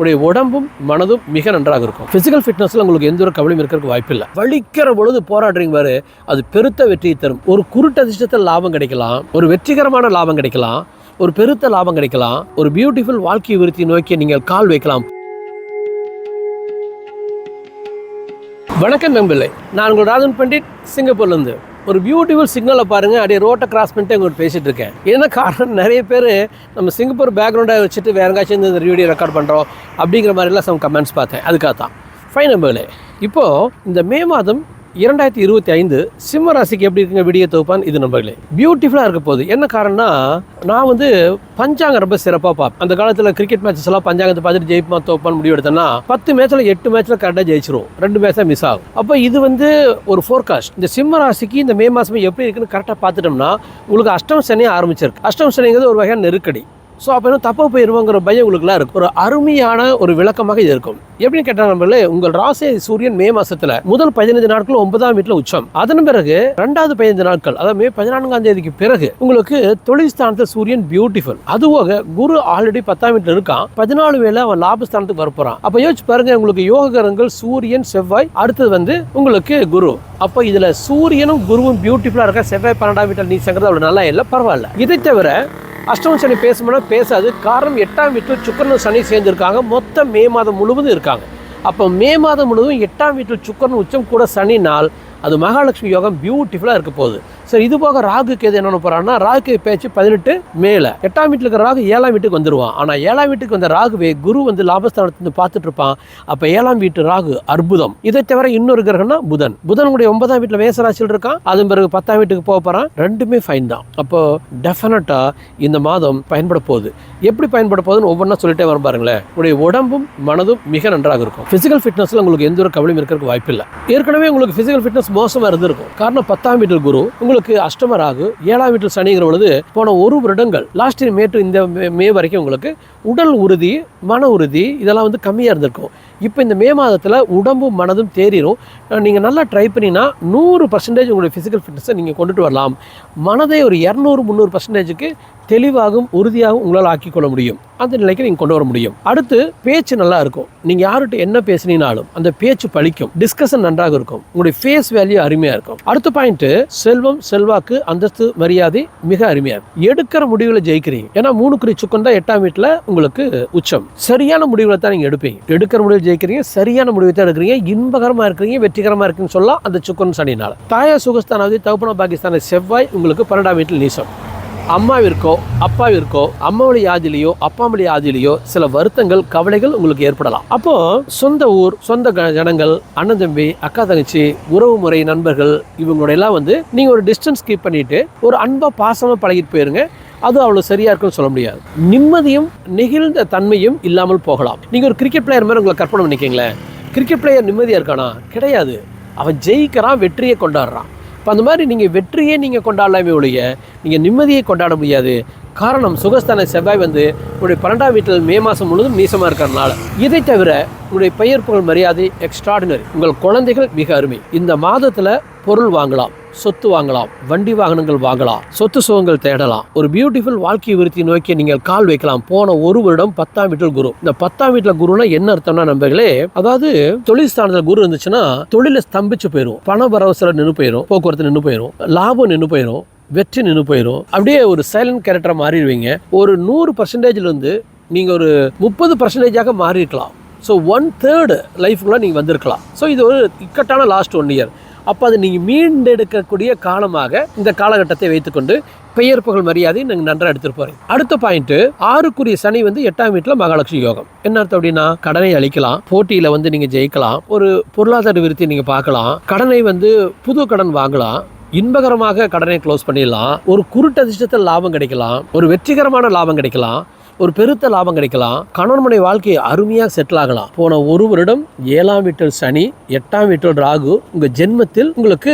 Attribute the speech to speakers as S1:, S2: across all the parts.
S1: உடைய உடம்பும் மனதும் மிக நன்றாக இருக்கும். பிசிக்கல் ஃபிட்னஸில் உங்களுக்கு எந்த ஒரு கவலையும் இருக்கிறதுக்கு வாய்ப்பில்லை. வலிக்கிற பொழுது போராடுறீங்க பாரு அது பெருத்த வெற்றியை தரும். ஒரு குருட்டதிர்ஷ்டத்தில் லாபம் கிடைக்கலாம் ஒரு வெற்றிகரமான லாபம் கிடைக்கலாம் ஒரு பெருத்த லாபம் கிடைக்கலாம் ஒரு பியூட்டிஃபுல் வாழ்க்கை விருத்தி நோக்கி நீங்கள் கால் வைக்கலாம். வணக்கம் நம்பிள்ளை நான் உங்கள் ராஜன் பண்டிட் சிங்கப்பூர்லேருந்து ஒரு பியூட்டிஃபுல் சிக்னலை பாருங்க அப்படியே ரோட்டை கிராஸ் பண்ணிட்டு உங்கள்கிட்ட பேசிகிட்டு இருக்கேன். என்ன காரணம்? நிறைய பேர் நம்ம சிங்கப்பூர் பேக்ரவுண்டாக வச்சுட்டு வேற எங்காச்சும் இந்த வீடியோ ரெக்கார்ட் பண்ணுறோம் அப்படிங்கிற மாதிரிலாம் சம் கமெண்ட்ஸ் பார்த்தேன். அதுக்காக தான் ஃபைன் நம்பர்களே இப்போது இந்த மே மாதம் இரண்டாயிரத்தி இருபத்தி ஐந்து சிம்ம ராசிக்கு எப்படி இருக்குங்க விடிய தொகுப்பான்? இது நம்பர்களே பியூட்டிஃபுல்லாக இருக்க போகுது. என்ன காரணம்னா நான் வந்து பஞ்சாங்கம் ரொம்ப சிறப்பாக பார்ப்பேன். அந்த காலத்தில் கிரிக்கெட் மேட்சஸ் எல்லாம் பஞ்சாங்கத்தை பார்த்துட்டு ஜெயிப்புமா தோப்பான் முடிவு எடுத்தேன்னா பத்து மேட்ச்சில் எட்டு மேட்ச்சில் கரெக்டாக ஜெயிச்சிரும் ரெண்டு மேட்ச் மிஸ் ஆகும். அப்போ இது வந்து ஒரு ஃபோர்காஸ்ட் இந்த சிம்ம ராசிக்கு இந்த மே மாதம் எப்படி இருக்குன்னு கரெக்டாக பார்த்துட்டோம்னா உங்களுக்கு அஷ்டம் சனியாக ஆரம்பிச்சிருக்கு. அஷ்டம் சனிங்கிறது ஒரு வகையான நெருக்கடி. ஸோ அப்போ என்ன தப்பாக போயிருவோங்கிற பயம் உங்களுக்குலாம் இருக்கும். ஒரு அருமையான ஒரு விளக்கமாக இது இருக்கும். எப்படின்னு கேட்டால் நம்மளே உங்கள் ராசி சூரியன் மே மாசத்துல முதல் பதினைந்து நாட்கள் ஒன்பதாம் வீட்டில் உச்சம். அதன் பிறகு ரெண்டாவது பதினைந்து நாட்கள் அதாவது மே பதினான்காம் தேதிக்கு பிறகு உங்களுக்கு தொழில் ஸ்தானத்தில் சூரியன் பியூட்டிஃபுல் அதுவாக குரு ஆல்ரெடி பத்தாம் வீட்டில் இருக்கான். பதினாலு வேலை அவன் லாபஸ்தானத்துக்கு வரப்போறான். அப்போ யோசிச்சு பாருங்க உங்களுக்கு யோககரங்கள் சூரியன் செவ்வாய் அடுத்தது வந்து உங்களுக்கு குரு. அப்போ இதில் சூரியனும் குருவும் பியூட்டிஃபுல்லாக இருக்க. செவ்வாய் பன்னெண்டாம் வீட்டில் நீச்சங்கிறது அவ்வளோ நல்லா இல்லை பரவாயில்ல. இதை தவிர அஷ்டம சனி பேசும்போது பேசாது. காரணம் எட்டாம் வீட்டில் சுக்கரனும் சனி சேர்ந்திருக்காங்க. மொத்தம் மே மாதம் முழுவதும் இருக்காங்க. அப்போ மே மாதம் முழுவதும் எட்டாம் வீட்டில் சுக்கரன் உச்சம் கூட சனி நாள் அது மகாலட்சுமி யோகம் பியூட்டிஃபுல்லாக இருக்க போகுது. சரி இது போக ராகுக்கு எது என்ன போகிறான்னா ராகு பேச்சு பதினெட்டு மேலே. எட்டாம் வீட்டில் இருக்கிற ராகு ஏழாம் வீட்டுக்கு வந்துடுவான் ஆனால் ஏழாம் வீட்டுக்கு வந்த ராகுவே குரு வந்து லாபஸ்தானத்துலேருந்து பார்த்துட்டு இருப்பான் அப்போ ஏழாம் வீட்டு ராகு அற்புதம். இதை தவிர இன்னொரு கிரகம்னா புதன். புதனுடைய ஒன்பதாம் வீட்டில் மேசராசியில் இருக்கான். அதன் பிறகு பத்தாம் வீட்டுக்கு போக போகிறான் ரெண்டுமே ஃபைன் தான். அப்போ டெஃபினட்டாக இந்த மாதம் பயன்பட போகுது. எப்படி பயன்பட போகுதுன்னு ஒவ்வொன்றா சொல்லிட்டே வர பாருங்களேன். உடைய உடம்பும் மனதும் மிக நன்றாக இருக்கும். ஃபிசிக்கல் ஃபிட்னஸில் உங்களுக்கு எந்த ஒரு கவலையும் இருக்கிறதுக்கு வாய்ப்பு இல்லை ஏற்கனவே உங்களுக்கு ஃபிசிக்கல் ஃபிட்னஸ் மோசமாக இருந்திருக்கும். காரணம் பத்தாம் வீட்டில் குரு. உங்களுக்கு அஷ்டம ராகு ஏழாம் வீட்டில் சனிங்கிற பொழுது போன ஒரு வருடங்கள் லாஸ்ட் இயர் மே இந்த மே- மே வரைக்கும் உங்களுக்கு உடல் உறுதி மன உறுதி இதெல்லாம் வந்து கம்மியாக இருந்திருக்கும். இப்போ இந்த மே மாதத்தில் உடம்பும் மனதும் தேறிடும் நீங்கள் நல்லா ட்ரை பண்ணினா நூறு பர்சன்டேஜ் உங்களுடைய ஃபிசிக்கல் ஃபிட்னஸை நீங்கள் கொண்டுட்டு வரலாம். மனதை ஒரு இரநூறு முந்நூறு பர்சன்டேஜுக்கு தெளிவாகவும் உறுதியாகவும் உங்களால் ஆக்கிக் கொள்ள முடியும். அந்த நிலைக்கு நீங்கள் கொண்டு வர முடியும். அடுத்து பேச்சு நல்லா இருக்கும். நீங்கள் யார்கிட்ட என்ன பேசுனீங்கனாலும் அந்த பேச்சு பழிக்கும். டிஸ்கஷன் நன்றாக இருக்கும். உங்களுடைய ஃபேஸ் வேல்யூ அருமையாக இருக்கும். அடுத்த பாயிண்ட் செல்வம் செல்வாக்கு அந்தஸ்து மரியாதை மிக அருமையாக இருக்கும். எடுக்கிற முடிவில் ஜெயிக்கிறீங்க. ஏன்னா மூணு குறி சுக்கம் தான் எட்டாம் வீட்டில் உங்களுக்கு உச்சம். சரியான முடிவுகளை தான் நீங்கள் எடுப்பீங்க. எடுக்கிற முடிவில் ஜெயிக்கிறீங்க சரியான முடிவை தான் எடுக்கிறீங்க. இன்பகரமாக இருக்கிறீங்க வெற்றிகரமாக இருக்குன்னு சொல்லலாம் அந்த சுக்கன் சனினால தாயா சுகஸ்தானாவது தகுப்பன பாகிஸ்தான செவ்வாய் உங்களுக்கு பன்னெண்டாம் வீட்டில் நீசம். அம்மாவிற்கோ அப்பாவிற்கோ அம்மாவுடைய ஆதிலேயோ அப்பாமலி ஆதிலேயோ சில வருத்தங்கள் கவலைகள் உங்களுக்கு ஏற்படலாம். அப்போ சொந்த ஊர் சொந்த க- ஜனங்கள் அண்ணன் தம்பி அக்கா தங்கச்சி உறவு முறை நண்பர்கள் இவங்களோட எல்லாம் வந்து நீங்க ஒரு டிஸ்டன்ஸ் கீப் பண்ணிட்டு ஒரு அன்பா பாசமா பழகிட்டு போயிருங்க. அது அவ்வளோ சரியா இருக்கும்னு சொல்ல முடியாது. நிம்மதியும் நெகிழ்ந்த தன்மையும் இல்லாமல் போகலாம். நீங்க ஒரு கிரிக்கெட் பிளேயர் மாதிரி உங்களை கற்பனை பண்ணிக்கங்களேன் கிரிக்கெட் பிளேயர் நிம்மதியா இருக்கானா? கிடையாது. அவன் ஜெயிக்கிறான் வெற்றியை கொண்டாடுறான். இப்போ அந்த மாதிரி நீங்கள் வெற்றியே நீங்கள் கொண்டாடலாமே ஒழிய நீங்கள் நிம்மதியை கொண்டாட முடியாது. காரணம் சுகஸ்தான செவ்வாய் வந்து உங்களுடைய பன்னெண்டாம் வீட்டில் மே மாதம் முழுவதும் நீசமாக இருக்கிறதுனால. இதை தவிர உங்களுடைய பெயர் புகழ் மரியாதை எக்ஸ்ட்ராடினரி உங்கள் குழந்தைகள் மிக அருமை. இந்த மாதத்தில் பொருள் வாங்கலாம் சொத்து வாங்கலாம் வண்டி வாகனங்கள் வாங்கலாம் சொத்து சுகங்கள் தேடலாம். ஒரு பியூட்டிஃபுல் வாழ்க்கை விருத்தி நோக்கி நீங்கள் கால் வைக்கலாம். போன ஒரு வருடம் பத்தாம் வீட்டில் குரு. இந்த பத்தாம் வீட்டில் குருனா என்ன அர்த்தம்னா நண்பர்களே அதாவது தொழில் ஸ்தானத்தில் குரு இருந்துச்சுன்னா தொழில ஸ்தம்பிச்சு போயிடும் பண வரவசரம் நின்று போயிடும் போக்குவரத்து நின்று போயிடும் லாபம் நின்று போயிடும் வெற்றி நின்று போயிடும் அப்படியே ஒரு சைலண்ட் கேரக்டரை மாறிடுவீங்க. ஒரு நூறு பர்சன்டேஜ்லேருந்து நீங்கள் ஒரு முப்பது பர்சன்டேஜாக மாறியிருக்கலாம். ஸோ ஒன் தேர்டு லைஃப்குள்ளே நீங்கள் வந்திருக்கலாம். ஸோ இது ஒரு இக்கட்டான லாஸ்ட் ஒன் இயர் அப்போ அது நீங்கள் மீண்டெடுக்கக்கூடிய காலமாக இந்த காலகட்டத்தை வைத்துக்கொண்டு பெயர் புகழ் மரியாதை நீங்கள் நன்றாக எடுத்துகிட்டு போறீங்க அடுத்த பாயிண்ட் ஆறுக்குரிய சனி வந்து எட்டாம் வீட்டில் மகாலட்சுமி யோகம். என்ன அர்த்தம் அப்படின்னா கடனை அளிக்கலாம் போட்டியில் வந்து நீங்கள் ஜெயிக்கலாம் ஒரு பொருளாதார விருத்தி நீங்கள் பார்க்கலாம் கடனை வந்து புது கடன் வாங்கலாம் இன்பகரமாக கடனை க்ளோஸ் பண்ணிடலாம் ஒரு குருட்டதிஷ்டத்தில் லாபம் கிடைக்கலாம் ஒரு வெற்றிகரமான லாபம் கிடைக்கலாம் ஒரு பெருத்த லாபம் கிடைக்கலாம். கணவன் மனை வாழ்க்கை அருமையாக செட்டில் ஆகலாம். போன ஒரு வருடம் ஏழாம் வீட்டில் சனி எட்டாம் வீட்டில் ராகு உங்க ஜென்மத்தில் உங்களுக்கு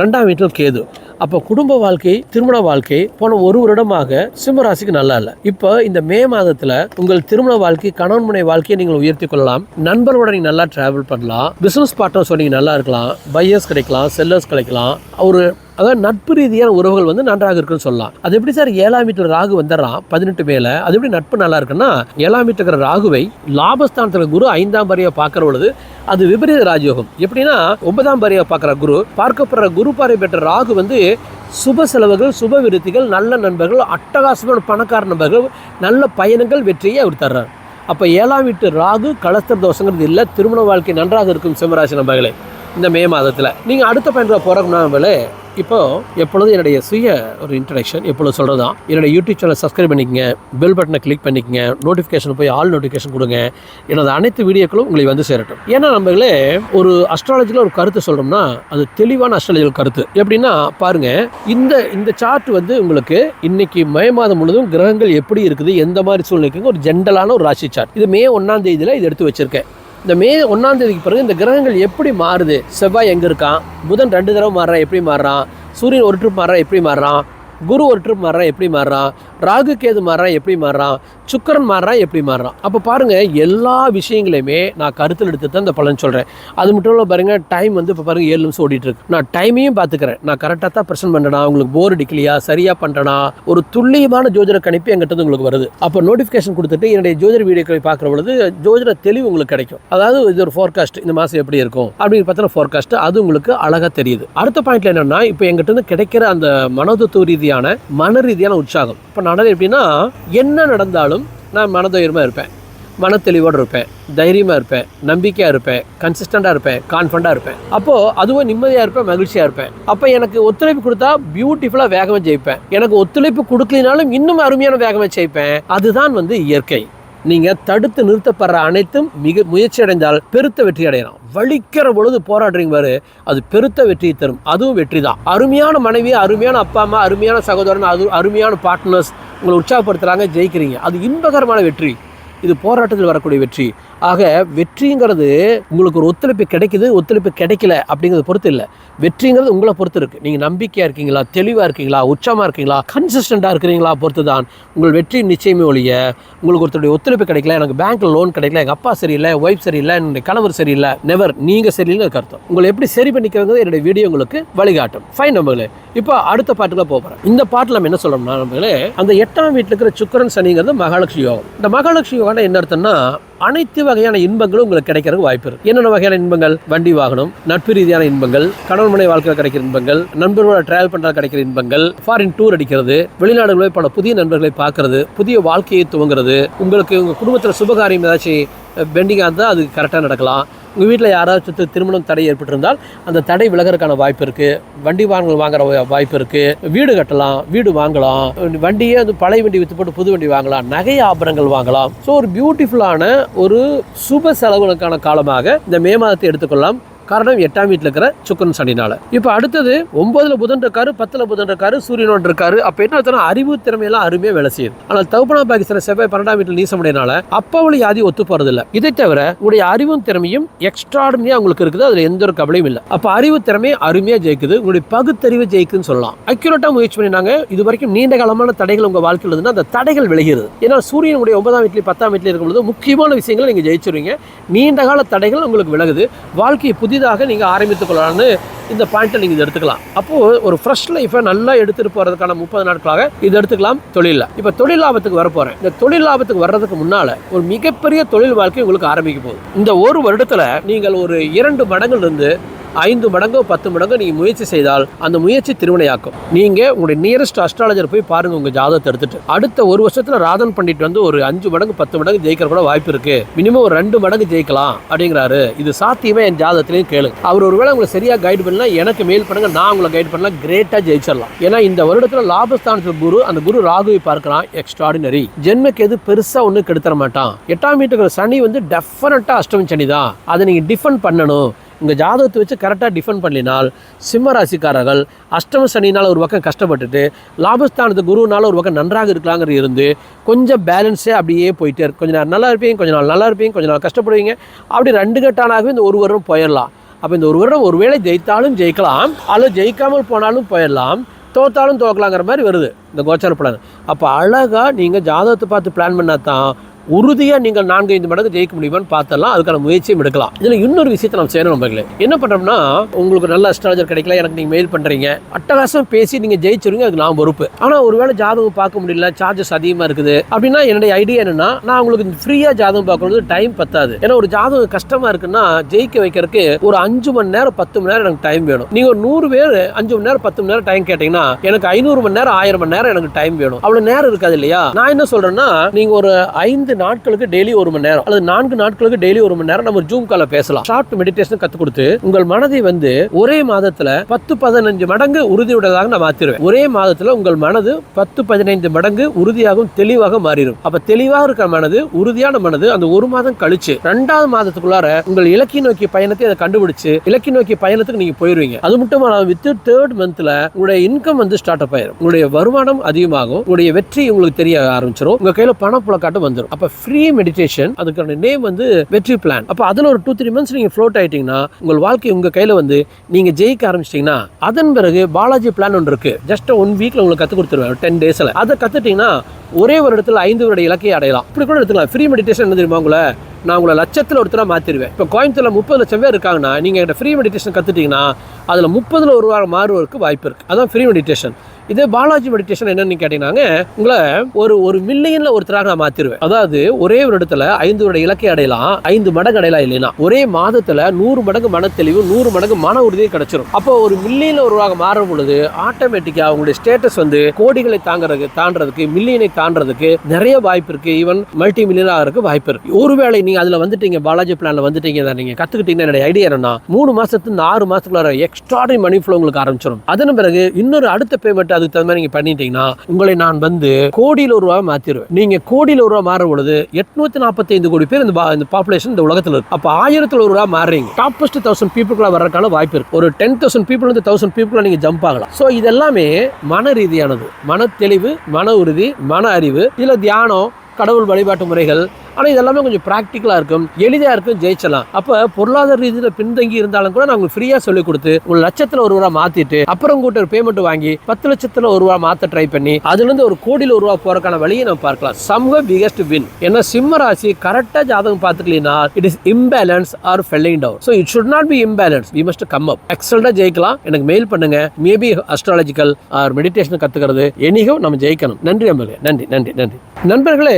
S1: ரெண்டாம் வீட்டில் கேது. அப்போ குடும்ப வாழ்க்கை திருமண வாழ்க்கை போன ஒரு வருடமாக சிம்மராசிக்கு நல்லா இல்லை. இப்போ இந்த மே மாதத்தில் உங்கள் திருமண வாழ்க்கை கணவன் மனை வாழ்க்கையை நீங்கள் உயர்த்தி கொள்ளலாம். நண்பர்களோட நீங்கள் நல்லா டிராவல் பண்ணலாம். பிஸ்னஸ் பார்ட்னர்ஸோட நீங்கள் நல்லா இருக்கலாம். பையர்ஸ் கிடைக்கலாம் செல்லர்ஸ் கிடைக்கலாம். ஒரு அதாவது நட்பு ரீதியான உறவுகள் வந்து நன்றாக இருக்குன்னு சொல்லலாம். அது எப்படி சார் ஏழாம் வீட்டில் ராகு வந்துடுறான் பதினெட்டு மேல அது எப்படி நட்பு நல்லா இருக்குன்னா ஏழாம் வீட்டில் இருக்கிற ராகுவை லாபஸ்தானத்தில் குரு ஐந்தாம் பறையை பார்க்குற பொழுது அது விபரீத ராஜயோகம். எப்படின்னா ஒன்பதாம் பறையை பார்க்குற குரு பார்க்கப்படுற குரு பாறை பெற்ற ராகு வந்து சுப செலவுகள் சுப விருத்திகள் நல்ல நண்பர்கள் அட்டகாசமான பணக்கார நண்பர்கள் நல்ல பயணங்கள் வெற்றியை அவர் தர்றார். அப்போ ஏழாம் வீட்டு ராகு கலஸ்தர் தோஷங்கிறது இல்லை திருமண வாழ்க்கை நன்றாக இருக்கும் சிம்மராசி நண்பர்களே. இந்த மே மாதத்தில். நீங்கள் அடுத்த பயன்பட போகிறோம்னா நம்மளே இப்போ எப்பொழுதும் என்னுடைய சுய ஒரு இன்ட்ரடக்ஷன் எப்பொழுது சொல்கிறதா என்னுடைய யூடியூப் சேனல் சப்ஸ்கிரைப் பண்ணிக்கங்க பெல் பட்டனை கிளிக் பண்ணிக்கங்க நோட்டிஃபிகேஷன் போய் ஆல் நோட்டிஃபிகேஷன் கொடுங்க. எனது அனைத்து வீடியோக்களும் உங்களை வந்து சேரட்டும். ஏன்னா நம்மளே ஒரு அஸ்ட்ராலஜியில் ஒரு கருத்து சொல்கிறோம்னா அது தெளிவான அஸ்ட்ராலஜிக்கல் கருத்து. எப்படின்னா பாருங்க இந்த இந்த சார்ட் வந்து உங்களுக்கு இன்னைக்கு மே மாதம் முழுவதும் கிரகங்கள் எப்படி இருக்குது எந்த மாதிரி சூழ்நிலைக்கு ஒரு ஜென்ரலான ஒரு ராசி சார்ட் இது மே ஒன்றாம் தேதியில் இது எடுத்து வச்சுருக்கேன். இந்த மே ஒன்றாம் தேதிக்கு பிறகு இந்த கிரகங்கள் எப்படி மாறுது? செவ்வாய் எங்கே இருக்கான்? புதன் ரெண்டு தடவை மாறுறான் எப்படி மாறுறான்? சூரியன் ஒரு ட்ரிப் மாறுறான் எப்படி மாறுறான்? குரு ஒரு ட்ரிப் மாறுறான் எப்படி மாறுறான்? ராகு கேது மாறுறான் எப்படி மாறுறான்? சுக்கரன் மாறுறான் எப்படி மாறுறான் அப்போ பாருங்கள் எல்லா விஷயங்களையுமே நான் கருத்தில் எடுத்து தான் இந்த பலன் சொல்கிறேன் அது மட்டும் இல்லை பாருங்கள் டைம் வந்து இப்போ பாருங்கள் ஏழு நிமிஷம் ஓடிட்டுருக்கு. நான் டைமையும் பார்த்துக்கிறேன் நான் கரெக்டாக தான் ப்ரெசென்ட் பண்ணுறேனா உங்களுக்கு போர் அடிக்கலையா? சரியாக பண்ணுறேனா ஒரு துல்லியமான ஜோதிட கணிப்பு எங்கிட்ட உங்களுக்கு வருது. அப்போ நோட்டிஃபிகேஷன் கொடுத்துட்டு என்னுடைய ஜோதிட வீடியோக்களை பார்க்குற பொழுது ஜோதிட தெளிவு உங்களுக்கு கிடைக்கும். அதாவது இது ஒரு ஃபோர்காஸ்ட் இந்த மாதம் எப்படி இருக்கும்? அப்படின்னு பார்த்தா ஃபோர்காஸ்ட் அது உங்களுக்கு அழகாக தெரியுது. அடுத்த பாயிண்ட்ல என்னென்னா இப்போ எங்கிட்ட கிடைக்கிற அந்த மனோதத்துவ ரீதியான மன ரீதியான உற்சாகம். இப்போ நடந்தது எப்படின்னா என்ன நடந்தாலும் நான் மனதைரியமாக இருப்பேன். மன தெளிவோடு இருப்பேன். தைரியமாக இருப்பேன். நம்பிக்கையாக இருப்பேன். கன்சிஸ்டண்ட்டாக இருப்பேன். கான்ஃபிடண்ட்டாக இருப்பேன். அப்போது அதுவும் நிம்மதியாக இருப்பேன் மகிழ்ச்சியாக இருப்பேன். அப்போ எனக்கு ஒத்துழைப்பு கொடுத்தா பியூட்டிஃபுல்லாக வேகமாக ஜெயிப்பேன். எனக்கு ஒத்துழைப்பு கொடுக்கலினாலும் இன்னும் அருமையான வேகமாக ஜெயிப்பேன். அதுதான் வந்து இயற்கை. நீங்கள் தடுத்து நிறுத்தப்படுற அனைத்தும் மிக முயற்சி அடைந்தால் பெருத்த வெற்றி அடையலாம். வலிக்கிற பொழுது போராடுறீங்க பாரு அது பெருத்த வெற்றியை தரும். அதுவும் வெற்றி தான் அருமையான மனைவி அருமையான அப்பா அம்மா அருமையான சகோதரன் அது அருமையான பார்ட்னர்ஸ் உங்களை உற்சாகப்படுத்துகிறாங்க ஜெயிக்கிறீங்க. அது இன்பகரமான வெற்றி. இது போராட்டத்தில் வரக்கூடிய வெற்றி. ஆக வெற்றிங்கிறது உங்களுக்கு ஒரு ஒத்துழைப்பு கிடைக்குது ஒத்துழைப்பு கிடைக்கல அப்படிங்கிறத பொறுத்து இல்லை. வெற்றிங்கிறது உங்களை பொறுத்து இருக்குது நீங்கள் நம்பிக்கையாக இருக்கீங்களா தெளிவாக இருக்கீங்களா உச்சமாக இருக்கீங்களா கன்சிஸ்டண்ட்டாக இருக்கிறீங்களா பொறுத்து தான் உங்கள் வெற்றி நிச்சயமே ஒழிய உங்களுக்கு ஒருத்தருடைய ஒத்துழைப்பு கிடைக்கல எனக்கு பேங்க்கில் லோன் கிடைக்கல எங்கள் அப்பா சரியில்லை ஒய்ஃப் சரியில்லை என்னுடைய கணவர் சரியில்லை நெவர் நீங்கள் சரியில்லை அர்த்தம் உங்களை எப்படி சரி பண்ணிக்கிறது என்னுடைய வீடியோ உங்களுக்கு வழிகாட்டும். ஃபைன் நம்மளே இப்போ அடுத்த பாட்டுக்குள்ள போகிறேன் இந்த பாட்டில் நம்ம என்ன சொல்லணும்னா நம்மளே அந்த எட்டாம் வீட்டில் இருக்கிற சுக்கரன் சனிங்கிறது மகாலட்சுமி யோகம். இந்த மகாலட்சுமி யோகம் என்ன அர்த்தம்னா அனைத்து வகையான இன்பங்களும் உங்களுக்கு கிடைக்கிறதுக்கு வாய்ப்பு இருக்கு. என்னென்ன வகையான இன்பங்கள்? வண்டி வாகனம் நட்பு ரீதியான இன்பங்கள் கணவன் மனை வாழ்க்கையில் கிடைக்கிற இன்பங்கள் நண்பர்களோட டிராவல் பண்ணுறது கிடைக்கிற இன்பங்கள் ஃபாரின் டூர் அடிக்கிறது வெளிநாடுகளில் போய் பல புதிய நண்பர்களை பார்க்கறது புதிய வாழ்க்கையை துவங்குறது உங்களுக்கு உங்கள் குடும்பத்தில் சுபகாரியம் ஏதாச்சும் பெண்டிங்காக இருந்தால் அது கரெக்டாக நடக்கலாம். உங்கள் வீட்டில் யாராச்சும் திருமணம் தடை ஏற்பட்டிருந்தால் அந்த தடை விலகிறதுக்கான வாய்ப்பு இருக்குது வண்டி வாகனங்கள் வாங்குற வா- வாய்ப்பு இருக்குது வீடு கட்டலாம் வீடு வாங்கலாம். வண்டியே வந்து பழைய வண்டி விற்று போட்டு புது வண்டி வாங்கலாம் நகை ஆபரணங்கள் வாங்கலாம். ஸோ ஒரு பியூட்டிஃபுல்லான ஒரு சுப செலவுகளுக்கான காலமாக இந்த மே மாதத்தை எடுத்துக்கொள்ளலாம். காரணம் எட்டாம் வீட்டில் இருக்கிற சுக்கரன் சனினால. இப்போ அடுத்தது ஒன்பதுல புதன் இருக்காரு பத்துல புதன் இருக்காரு சூரியனோடு இருக்காரு அப்போ என்ன அர்த்தம்னா அறிவு திறமையெல்லாம் அருமையாக வேலை செய்யுது. ஆனால் தகுப்பனா பாகிஸ்தான் செவ்வாய் பன்னெண்டாம் வீட்டில் நீசமுடையனால அப்பாவளி யாதி ஒத்து போறதில்ல. இதை தவிர உங்களுடைய அறிவும் திறமையும் எக்ஸ்ட்ராடனியாக உங்களுக்கு இருக்குது. அதில் எந்த ஒரு கவலையும் இல்லை. அப்போ அறிவு திறமை அருமையாக ஜெயிக்குது. உங்களுடைய பகுத்தறிவு ஜெயிக்குதுன்னு சொல்லலாம். அக்யூரேட்டாக முயற்சி பண்ணினாங்க. இது வரைக்கும் நீண்ட காலமான தடைகள் உங்கள் வாழ்க்கையில் இருந்ததுன்னா அந்த தடைகள் விலகிறது. ஏன்னா சூரியனுடைய ஒன்பதாம் வீட்லேயும் பத்தாம் வீட்டில் இருக்கும்போது முக்கியமான விஷயங்களை நீங்கள் ஜெயிச்சிருவீங்க. நீண்ட கால தடைகள் உங்களுக்கு விலகுது. வாழ்க்கையை புதிதாக நீங்கள் ஆரம்பித்துக் கொள்ளலாம்னு இந்த பாயிண்ட்டை நீங்கள் இதை எடுத்துக்கலாம். அப்போது ஒரு ஃப்ரெஷ் லைஃபை நல்லா எடுத்துகிட்டு போகிறதுக்கான முப்பது நாட்களாக இது எடுத்துக்கலாம் தொழிலில். இப்போ தொழில் லாபத்துக்கு வர போகிறேன் இந்த தொழில் லாபத்துக்கு வர்றதுக்கு முன்னால் ஒரு மிகப்பெரிய தொழில் வாழ்க்கை உங்களுக்கு ஆரம்பிக்க போகுது. இந்த ஒரு வருடத்தில் நீங்கள் ஒரு இரண்டு மடங்குல இருந்து ஐந்து மடங்கோ பத்து மடங்கோ நீங்கள் முயற்சி செய்தால் அந்த முயற்சி திருவினையாக்கும். நீங்கள் உங்களுடைய நியரஸ்ட் அஸ்ட்ராலஜர் போய் பாருங்கள் உங்கள் ஜாதகத்தை எடுத்துட்டு. அடுத்த ஒரு வருஷத்தில் ராதன் பண்டிட் வந்து ஒரு அஞ்சு மடங்கு பத்து மடங்கு ஜெயிக்கிற கூட வாய்ப்பு இருக்கு. மினிமம் ஒரு ரெண்டு மடங்கு ஜெயிக்கலாம் அப்படிங்கிறாரு. இது சாத்தியமே என் ஜாதகத்திலையும் கேளுங்க அவர் ஒருவேளை உங்களை சரியாக கைட் பண்ணலாம் எனக்கு மெயில் பண்ணுங்க நான் உங்களை கைட் பண்ணலாம் கிரேட்டாக ஜெயிச்சிடலாம். ஏன்னா இந்த வருடத்தில் லாபஸ்தானத்தில் குரு அந்த குரு ராகுவை பார்க்கிறான் எக்ஸ்ட்ராடினரி ஜென்மக்கு எது பெருசாக ஒன்றும் கெடுத்தர மாட்டான். எட்டாம் வீட்டுக்கு சனி வந்து டெஃபினட்டாக அஷ்டமி சனி தான் அதை நீங்கள் டிஃபன் பண்ணணும். உங்கள் ஜாதகத்தை வச்சு கரெக்டாக டிஃபெண்ட் பண்ணினால் சிம்ம ராசிக்காரர்கள் அஷ்டம சனினால் ஒரு பக்கம் கஷ்டப்பட்டுட்டு லாபஸ்தானத்து குருனால் ஒரு பக்கம் நன்றாக இருக்கலாங்கிற இருந்து கொஞ்சம் பேலன்ஸே அப்படியே போயிட்டே இருக்கு. கொஞ்சம் நேரம் நல்லா இருப்பீங்க கொஞ்சம் நாள் நல்லா இருப்பீங்க கொஞ்சம் நாள் கஷ்டப்படுவீங்க. அப்படி ரெண்டு கட்டானாகவே இந்த ஒரு வருடம் போயிடலாம். அப்போ இந்த ஒரு வருடம் ஒருவேளை ஜெயித்தாலும் ஜெயிக்கலாம். அல்லது ஜெயிக்காமல் போனாலும் போயிடலாம். தோத்தாலும் தோக்கலாங்கிற மாதிரி வருது இந்த கோச்சார பலன். அப்போ அழகாக நீங்கள் ஜாதகத்தை பார்த்து பிளான் பண்ணால் தான் உறுதியாக நீங்கள் நான்கு ஐந்து மடங்கு ஜெயிக்க முடியுமான்னு பார்த்தலாம் அதுக்கான முயற்சியும் எடுக்கலாம். இதில் இன்னொரு விஷயத்தை நம்ம செய்யணும் நம்பர்களே என்ன பண்ணுறோம்னா உங்களுக்கு நல்ல அஸ்ட்ராலஜர் கிடைக்கல எனக்கு நீங்கள் மெயில் பண்ணுறீங்க அட்டகாசம் பேசி நீங்கள் ஜெயிச்சிருங்க அதுக்கு நான் பொறுப்பு. ஆனால் ஒருவேளை ஜாதகம் பார்க்க முடியல சார்ஜஸ் அதிகமாக இருக்குது. அப்படின்னா என்னுடைய ஐடியா என்னென்னா நான் உங்களுக்கு ஃப்ரீயாக ஜாதகம் பார்க்கறது டைம் பத்தாது. ஏன்னா ஒரு ஜாதகம் கஷ்டமாக இருக்குன்னா ஜெயிக்க வைக்கிறதுக்கு ஒரு அஞ்சு மணி நேரம் பத்து மணி நேரம் எனக்கு டைம் வேணும். நீங்கள் ஒரு நூறு பேர் அஞ்சு மணி நேரம் பத்து மணி நேரம் டைம் கேட்டிங்கன்னா எனக்கு ஐநூறு மணி நேரம் ஆயிரம் மணி நேரம் எனக்கு டைம் வேணும். அவ்வளோ நேரம் இருக்காது இல்லையா? நான் என்ன சொல்கிறேன்னா நீங்கள் ஒரு ஐந்து நாட்களுக்கு டெய்லி ஒரு மணி நேரம். அல்லது நான்கு நாட்களுக்கு டெய்லி ஒரு மணி நேரம் நம்ம ஜூம் கால பேசலாம். ஷார்ட் மெடிடேஷன் கற்றுக் கொடுத்து உங்கள் மனதை வந்து ஒரே மாதத்துல பத்து பதினஞ்சு மடங்கு உறுதியுடையதாக நான் மாத்திருவேன். ஒரே மாதத்தில் உங்கள் மனது பத்து பதினைந்து மடங்கு உறுதியாகவும் தெளிவாக மாறிடும். அப்ப தெளிவாக இருக்கிற மனது உறுதியான மனது அந்த ஒரு மாதம் கழிச்சு ரெண்டாவது மாதத்துக்குள்ளார உங்கள் இலக்கிய நோக்கி பயணத்தை அதை கண்டுபிடிச்சு இலக்கிய நோக்கி பயணத்துக்கு நீங்க போயிருவீங்க. அது மட்டும் வித்து வித் தேர்ட் மந்த்ல உங்களுடைய இன்கம் வந்து ஸ்டார்ட் அப் ஆயிரும். உங்களுடைய வருமானம் அதிகமாகும். உங்களுடைய வெற்றி உங்களுக்கு தெரிய ஆரம்பிச்சிடும் உங்க கையில பணப்புழக்காட்டும் வந்துடும் அப்ப ஃப்ரீ மெடிடேஷன் அதுக்கான நேம் வந்து வெற்றி பிளான் அப்ப அதுல ஒரு டூ த்ரீ மந்த்ஸ் நீங்க ஃப்ளோட் ஆயிட்டீங்கன்னா உங்கள் வாழ்க்கை உங்க கையில வந்து நீங்க ஜெயிக்க ஆரம்பிச்சிட்டீங்கன்னா அதன் பிறகு பாலாஜி பிளான் ஒன்று இருக்கு. ஜஸ்ட் ஒன் வீக்ல உங்களுக்கு கத்து கொடுத்துருவேன் டென் டேஸ்ல அதை கத்துட்டீங்கன்னா ஒரே ஒரு இடத்துல ஐந்து வருட இலக்கையை அடையலாம். இப்படி கூட எடுத்துக்கலாம். ஃப்ரீ மெடிடேஷன் என்ன தெரியுமா உங்களை? நான் உங்களை லட்சத்தில் ஒருத்தராக மாற்றிடுவேன் இப்போ கோயம்புத்தூரில் முப்பது லட்சம் பேர் இருக்காங்கன்னா நீங்கள் என்கிட்ட ஃப்ரீ மெடிடேஷன் கற்றுட்டிங்கன்னா அதில் முப்பதில் ஒரு வாரம் மாறுவதற்கு வாய்ப்பு இருக்குது அதான் ஃப்ரீ மெடிடேஷன் இதே பாலாஜி மெடிடேஷன் என்னன்னு கேட்டீங்கன்னாங்க உங்களை ஒரு ஒரு மில்லியனில் ஒருத்தராக நான் மாத்திருவேன். அதாவது ஒரே ஒரு இடத்துல ஐந்து வருட இலக்கை அடையலாம் ஐந்து மடங்கு அடையலாம் இல்லைன்னா. ஒரே மாதத்தில் நூறு மடங்கு மன தெளிவு நூறு மடங்கு மன உறுதியை கிடைச்சிரும். அப்போ ஒரு மில்லியனில் ஒருவராக மாறும் பொழுது ஆட்டோமேட்டிக்காக அவங்களுடைய ஸ்டேட்டஸ் வந்து கோடிகளை தாங்கிறதுக்கு தாண்டதுக்கு மில்லியனை தாண்டதுக்கு நிறைய வாய்ப்பு இருக்கு. ஈவன் மல்டி மில்லியன் ஆகிறதுக்கு வாய்ப்பு இருக்கு. ஒருவேளை நீங்க அதுல வந்துட்டீங்க பாலாஜி பிளான்ல வந்துட்டீங்க நீங்க கத்துக்கிட்டீங்கன்னா என்னுடைய ஐடியா என்னன்னா மூணு மாசத்துல ஆறு மாசத்துக்குள்ள எக்ஸ்ட்ராடரி மணி ஃப்ளோ உங்களுக்கு ஆரம்பிச்சிடும் அதன் பிறகு இன்னொரு அடுத்த பேமெண்ட் அதுக்கு தகுந்த மாதிரி நீங்க பண்ணிட்டீங்கன்னா உங்களை நான் வந்து கோடியில் ஒரு ரூபா மாத்திருவேன். நீங்க கோடியில் ஒரு ரூபா மாறும் பொழுது எட்நூத்தி நாற்பத்தி ஐந்து கோடி பேர் இந்த இந்த பாப்புலேஷன் இந்த உலகத்தில் இருக்கு. அப்ப ஆயிரத்துல ஒரு ரூபா மாறுறீங்க. டாப் ஃபர்ஸ்ட் தௌசண்ட் பீப்புளா வர்றதுக்கான வாய்ப்பு இருக்கு. ஒரு டென் தௌசண்ட் பீப்புள் வந்து தௌசண்ட் பீப்புள் நீங்க ஜம்ப் ஆகலாம். ஸோ இதெல்லாமே மன ரீதியானது. மன தெளிவு மன உறுதி மன அறிவு இதுல தியானம் கடவுள் வழிபாட்டு முறைகள் ஆனால் இதெல்லாமே கொஞ்சம் ப்ராக்டிக்கலாக இருக்கும். எளிதாக இருக்கும் ஜெயிச்சலாம் அப்போ பொருளாதார ரீதியில் பின்தங்கி இருந்தாலும் கூட நான் உங்களுக்கு ஃப்ரீயாக சொல்லிக் கொடுத்து ஒரு லட்சத்தில் ஒரு ரூபா மாற்றிட்டு அப்புறம் உங்கள்கிட்ட ஒரு பேமெண்ட் வாங்கி பத்து லட்சத்தில் ஒரு ரூபா மாற்ற ட்ரை பண்ணி அதுலேருந்து ஒரு கோடியில் ஒரு ரூபா போகிறக்கான வழியை நம்ம பார்க்கலாம். சமூக பிகெஸ்ட் வின் ஏன்னா சிம்ம ராசி கரெக்டாக ஜாதகம் பார்த்துக்கலனா it is imbalance or falling down so it should not be imbalance we must come up எக்ஸல்ட்டாக ஜெயிக்கலாம். எனக்கு மெயில் பண்ணுங்க. மேபி அஸ்ட்ராலஜிக்கல் ஆர் மெடிடேஷன் கற்றுக்கிறது எனிகோ நம்ம ஜெயிக்கணும். நன்றி நண்பர்களே நன்றி நன்றி நன்றி. நண்பர்களே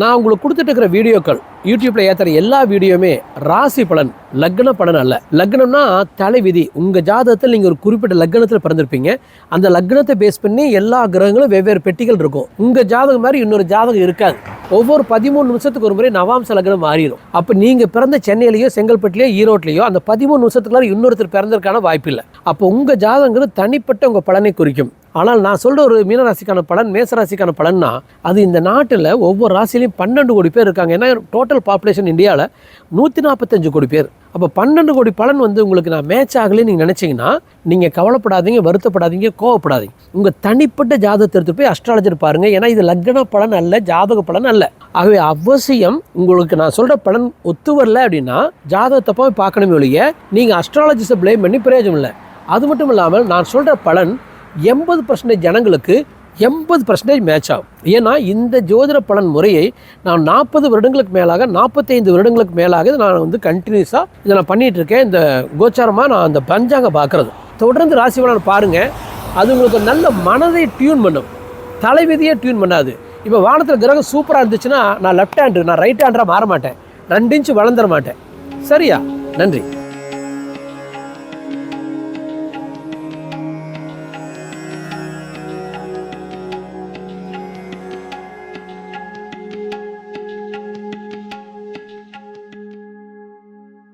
S1: நான் உங்களுக்கு கொடுத்துட்டு இருக்கிற வீடியோக்கள் யூடியூப்ல ஏத்துற எல்லா வீடியோமே ராசி பலன் லக்ன பலன் அல்ல. லக்னம்னா தலைவிதி உங்க ஜாதகத்தில் நீங்க ஒரு குறிப்பிட்ட லக்னத்தில் பிறந்திருப்பீங்க. அந்த லக்னத்தை பேஸ் பண்ணி எல்லா கிரகங்களும் வெவ்வேறு பெட்டிகள் இருக்கும். உங்க ஜாதகம் மாதிரி இன்னொரு ஜாதகம் இருக்காது. ஒவ்வொரு பதிமூணு நிமிஷத்துக்கு ஒரு முறை நவாம்ச லக்னம் மாறிடும். அப்போ நீங்க பிறந்த சென்னையிலயோ செங்கல்பட்டுலயோ ஈரோட்லயோ அந்த பதிமூணு நிமிஷத்துக்குள்ள இன்னொருத்தர் பிறந்ததுக்கான வாய்ப்பு இல்லை. அப்போ உங்க ஜாதகங்கிறது தனிப்பட்ட உங்க பலனை குறிக்கும். ஆனால் நான் சொல்ற ஒரு மீனராசிக்கான பலன் மேசராசிக்கான பலன்னா அது இந்த நாட்டில் ஒவ்வொரு ராசிலையும் பன்னெண்டு கோடி பேர் இருக்காங்க. ஏன்னா டோட்டல் பாப்புலேஷன் இந்தியாவில் நூற்றி நாற்பத்தஞ்சு கோடி பேர். அப்போ பன்னெண்டு கோடி பலன் வந்து உங்களுக்கு நான் மேட்ச் ஆகலைன்னு நீங்கள் நினச்சிங்கன்னா நீங்கள் கவலைப்படாதீங்க வருத்தப்படாதீங்க கோவப்படாதீங்க. உங்கள் தனிப்பட்ட ஜாதகத்தை எடுத்து போய் அஸ்ட்ராலஜர் பாருங்கள் ஏன்னா இது லக்ன பலன் அல்ல ஜாதக பலன் அல்ல. ஆகவே அவசியம் உங்களுக்கு நான் சொல்கிற பலன் ஒத்து வரல அப்படின்னா ஜாதகத்தை போய் பார்க்கணுமே ஒழிய நீங்கள் அஸ்ட்ராலஜிஸை ப்ளேம் பண்ணி பிரயோஜனம் இல்லை. அது மட்டும் இல்லாமல் நான் சொல்கிற பலன் எண்பது பர்சன்டேஜ் ஜனங்களுக்கு எண்பது பர்சன்டேஜ் மேட்ச் ஆகும். ஏன்னா இந்த ஜோதிட பலன் முறையை நான் நாற்பது வருடங்களுக்கு மேலாக நாற்பத்தைந்து வருடங்களுக்கு மேலாக நான் வந்து கண்டினியூஸாக இதை நான் பண்ணிகிட்டு இருக்கேன். இந்த கோச்சாரமாக நான் அந்த பஞ்சாங்க பார்க்குறது. தொடர்ந்து ராசி பலன் பாருங்கள் அது உங்களுக்கு நல்ல மனதை டியூன் பண்ணும். தலைவிதியை டியூன் பண்ணாது. இப்போ வானத்தில் கிரகம் சூப்பராக இருந்துச்சுன்னா நான் லெஃப்ட் ஹேண்டு நான் ரைட் ஹேண்டராக மாற மாட்டேன். ரெண்டு இன்ச்சு வளர்ந்துட மாட்டேன். சரியா? நன்றி.